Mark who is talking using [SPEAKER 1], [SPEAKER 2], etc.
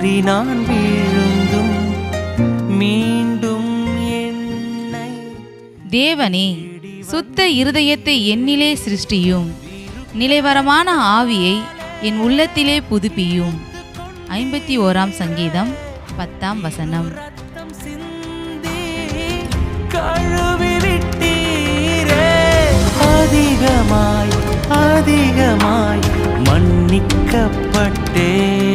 [SPEAKER 1] நான் வீழுந்தும் மீண்டும் என்னை
[SPEAKER 2] தேவனே சுத்த இருதயத்தை என்னிலே சிருஷ்டியும் நிலைவரமான ஆவியை என் உள்ளத்திலே புதுப்பியும். ஐம்பத்தி ஓராம் சங்கீதம் பத்தாம் வசனம்.
[SPEAKER 1] அதிகமாய் அதிகமாய் மன்னிக்கப்பட்டே.